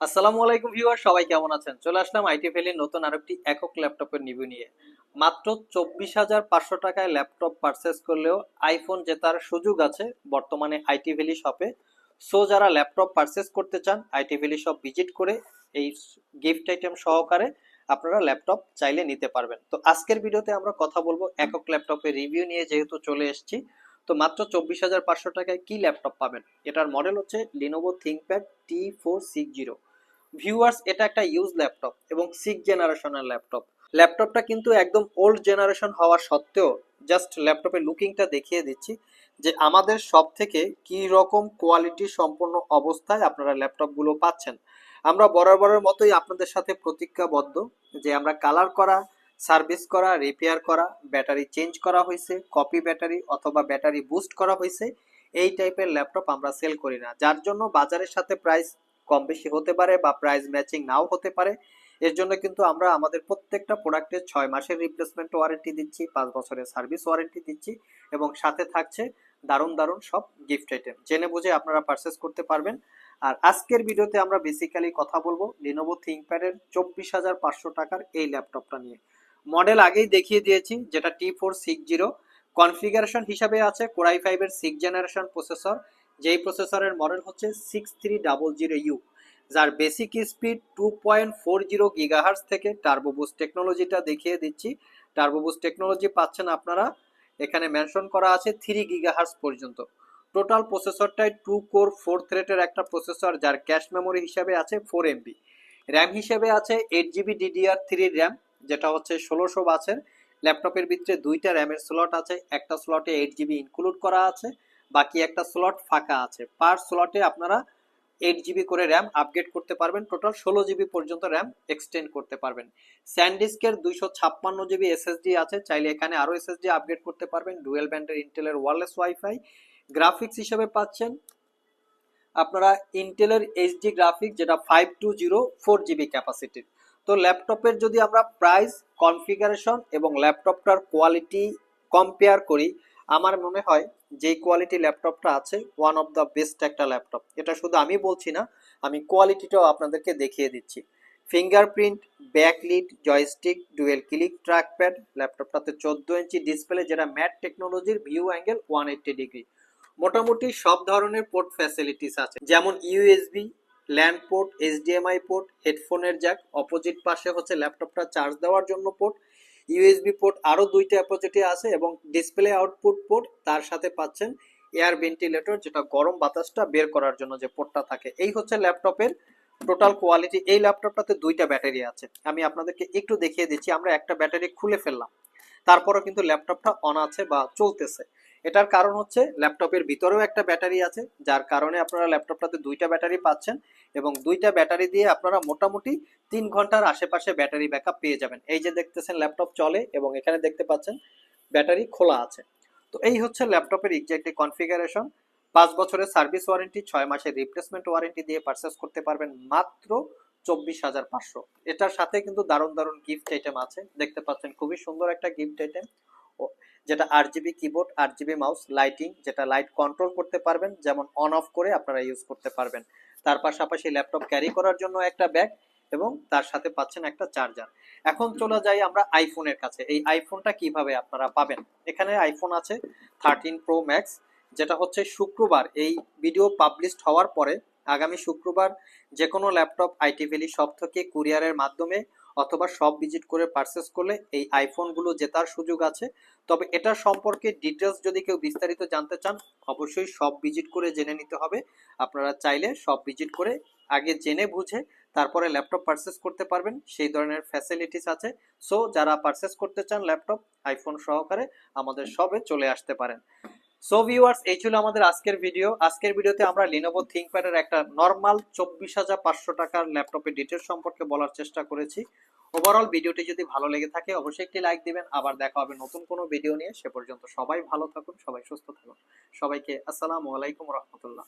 আসসালামু আলাইকুম ভিউয়ার সবাই কেমন আছেন? চলে আসলাম আইটি ভ্যালির নতুন আরেকটি একক ল্যাপটপের রিভিউ নিয়ে। মাত্র চব্বিশ হাজার পাঁচশো টাকায় ল্যাপটপ পারচেস করলেও আইফোন জেতার সুযোগ আছে বর্তমানে আইটি ভ্যালি শপে সো যারা ল্যাপটপ পারচেস করতে চান, আইটি ভ্যালি শপ ভিজিট করে এই গিফট আইটেম সহকারে আপনারা ল্যাপটপ চাইলে নিতে পারবেন। তো, আজকের ভিডিওতে আমরা কথা বলব একক ল্যাপটপের রিভিউ নিয়ে যেহেতু চলে এসেছি। তো, মাত্র চব্বিশ হাজার পাঁচশো টাকায় কি ল্যাপটপ পাবেন? এটার মডেল হচ্ছে Lenovo ThinkPad T four six zero viewers এটা একটা ইউজ ল্যাপটপ এবং সিক্স জেনারেশনের ল্যাপটপ ল্যাপটপটা কিন্তু একদম ওল্ড জেনারেশন হওয়া সত্ত্বেও জাস্ট ল্যাপটপের লুকিংটা দেখিয়ে দিচ্ছি যে আমাদের সব থেকে কি রকম কোয়ালিটি সম্পন্ন অবস্থায় আপনারা ল্যাপটপগুলো পাচ্ছেন। আমরা বরাবরের মতোই আপনাদের সাথে প্রতিজ্ঞাবদ্ধ যে আমরা কালার করা সার্ভিস করা রিপেয়ার করা ব্যাটারি চেঞ্জ করা হয়েছে কপি ব্যাটারি অথবা ব্যাটারি বুস্ট করা হয়েছে, এই টাইপের ল্যাপটপ আমরা সেল করি না। যার জন্য বাজারের সাথে প্রাইস কম বেশি হতে পারে বা প্রাইস ম্যাচিং নাও হতে পারে। এর জন্য কিন্তু আমরা আমাদের প্রত্যেকটা প্রোডাক্টের ছয় মাসের রিপ্লেসমেন্ট ওয়ারেন্টি দিচ্ছি, পাঁচ বছরের সার্ভিস ওয়ারেন্টি দিচ্ছি এবং সাথে থাকছে দারুণ দারুণ সব গিফট আইটেম জেনে বুঝে আপনারা পারচেস করতে পারবেন। আর আজকের ভিডিওতে আমরা বেসিক্যালি কথা বলব লিনোভো থিঙ্কপ্যাডের চব্বিশ হাজার পাঁচশো টাকার এই ল্যাপটপটা নিয়ে। মডেল আগেই দেখিয়ে দিয়েছি, যেটা T four six zero configuration হিসাবে আছে কোরাই ফাইভের সিক্স জেনারেশন প্রসেসর যেই প্রসেসরের মডেল হচ্ছে six three double zero U যার basic speed two point four zero gigahertz থেকে টার্বোবুস টেকনোলজিটা দেখিয়ে দিচ্ছি। টার্বোবুস টেকনোলজি পাচ্ছেন আপনারা, এখানে মেনশন করা আছে থ্রি গিগাহার্স পর্যন্ত। টোটাল প্রসেসরটাই টু কোর ফোর থ্রেটের একটা প্রসেসর যার ক্যাশ মেমোরি হিসাবে আছে ফোর এমবি র্যাম হিসেবে আছে eight GB DDR three RAM যেটা হচ্ছে ষোলোশো বাসের ল্যাপটপের ভিতরে দুইটা র্যামের স্লট আছে, একটা স্লটে এইট জিবি ইনক্লুড করা আছে। বাকি একটা স্লট ফাঁকা আছে। পার স্লটে আপনারা এইট জিবি করে র্যাম আপগ্রেড করতে পারবেন। টোটাল ষোলো জিবি পর্যন্ত র্যাম এক্সটেন্ড করতে পারবেন। স্যান্ডিস্কের দুইশো ছাপ্পান্ন জিবি এসএসডি আছে। চাইলে এখানে আরও এসএসডি আপগ্রেড করতে পারবেন। ডুয়েল ব্যান্ডের ইন্টেলের ওয়ারলেস ওয়াইফাই গ্রাফিক্স হিসেবে পাচ্ছেন আপনারা ইন্টেলের এইচডি গ্রাফিক্স যেটা five two zero four GB ক্যাপাসিটির তো ল্যাপটপের যদি আমরা প্রাইস কনফিগারেশন এবং ল্যাপটপটার কোয়ালিটি কম্পেয়ার করি আমার মনে হয় যেই কোয়ালিটি ল্যাপটপটা আছে ওয়ান অফ দ্য বেস্ট একটা ল্যাপটপ এটা শুধু আমি বলছি না, আমি কোয়ালিটিটাও আপনাদেরকে দেখিয়ে দিচ্ছি। Fingerprint backlit joystick dual click trackpad ল্যাপটপটাতে চোদ্দ ইঞ্চি ডিসপ্লে যেটা ম্যাট টেকনোলজির view angle one eighty degree মোটামুটি সব ধরনের পোর্ট ফ্যাসিলিটিস আছে। যেমন USB LAN port HDMI port হেডফোনের জ্যাক অপোজিট পাশে হচ্ছে ল্যাপটপটা চার্জ দেওয়ার জন্য পোর্ট ইউএসবি পোর্ট আরও দুইটা অ্যাপোজিটে আছে এবং ডিসপ্লে আউটপুট পোর্ট তার সাথে পাচ্ছেন এয়ার ভেন্টিলেটর যেটা গরম বাতাসটা বের করার জন্য যে পোর্টটা থাকে। এই হচ্ছে ল্যাপটপের টোটাল কোয়ালিটি এই ল্যাপটপটাতে দুইটা ব্যাটারি আছে। আমি আপনাদেরকে একটু দেখিয়ে দিচ্ছি। আমরা একটা ব্যাটারি খুলে ফেললাম। তারপরও কিন্তু ল্যাপটপটা অন আছে বা চলতেছে। এটার কারণ হচ্ছে ল্যাপটপের ভিতরেও একটা ব্যাটারি আছে, যার কারণে আপনারা ল্যাপটপটাতে দুইটা ব্যাটারি পাচ্ছেন এবং দুইটা ব্যাটারি দিয়ে আপনারা মোটামুটি তিন ঘণ্টার আশেপাশে ব্যাটারি ব্যাকআপ পেয়ে যাবেন। এই যে দেখতেছেন ল্যাপটপ চলে এবং এখানে দেখতে পাচ্ছেন ব্যাটারি খোলা আছে। তো এই হচ্ছে ল্যাপটপের এক্সাক্টলি কনফিগারেশন পাঁচ বছরের সার্ভিস ওয়ারেন্টি, ছয় মাসের রিপ্লেসমেন্ট ওয়ারেন্টি দিয়ে পারচেস করতে পারবেন মাত্র চব্বিশ হাজার পাঁচশো। এটার সাথে কিন্তু দারুণ দারুণ গিফট আইটেম আছে। দেখতে পাচ্ছেন খুবই সুন্দর একটা গিফট আইটেম যেটা আট জিবি কিবোর্ড আট জিবি মাউস লাইটিং যেটা লাইট কন্ট্রোল করতে পারবেন, যেমন অন অফ করে আপনারা ইউজ করতে পারবেন। তার পাশাপাশি ল্যাপটপ ক্যারি করার জন্য একটা ব্যাগ এবং তার সাথে পাচ্ছেন একটা চার্জার এখন চলে যাই আমরা আইফোনের কাছে। এই আইফোনটা কীভাবে আপনারা পাবেন? এখানে আইফোন আছে থার্টিন প্রো ম্যাক্স যেটা হচ্ছে শুক্রবার। এই ভিডিও পাবলিশড হওয়ার পরে আগামী শুক্রবার যে কোনো ল্যাপটপ, আইটি ভ্যালি শপ থেকে কুরিয়ারের মাধ্যমে অথবা শপ ভিজিট করে পারচেস করলে এই আইফোনগুলো জেতার সুযোগ আছে। তবে এটার সম্পর্কে ডিটেলস যদি কেউ বিস্তারিত জানতে চান, অবশ্যই শপ ভিজিট করে জেনে নিতে হবে। আপনারা চাইলে শপ ভিজিট করে আগে জেনে বুঝে তারপরে ল্যাপটপ পারচেস করতে পারবেন। সেই ধরনের ফ্যাসিলিটিস আছে। সো যারা পারচেস করতে চান ল্যাপটপ আইফোন সহকারে আমাদের শপে চলে আসতে পারেন। সো ভিউয়ার্স এই ছিল আমাদের আজকের ভিডিও আজকের ভিডিওতে আমরা লিনোভো থিঙ্কপ্যাডের একটা নর্মাল চব্বিশ হাজার পাঁচশো টাকার ল্যাপটপের ডিটেল সম্পর্কে বলার চেষ্টা করেছি। ওভারঅল ভিডিওটি যদি ভালো লেগে থাকে, অবশ্যই একটি লাইক দিবেন। আবার দেখা হবে নতুন কোনো ভিডিও নিয়ে। সে পর্যন্ত সবাই ভালো থাকুন, সবাই সুস্থ থাকুন। সবাইকে আসসালামু আলাইকুম রহমতুল্লাহ।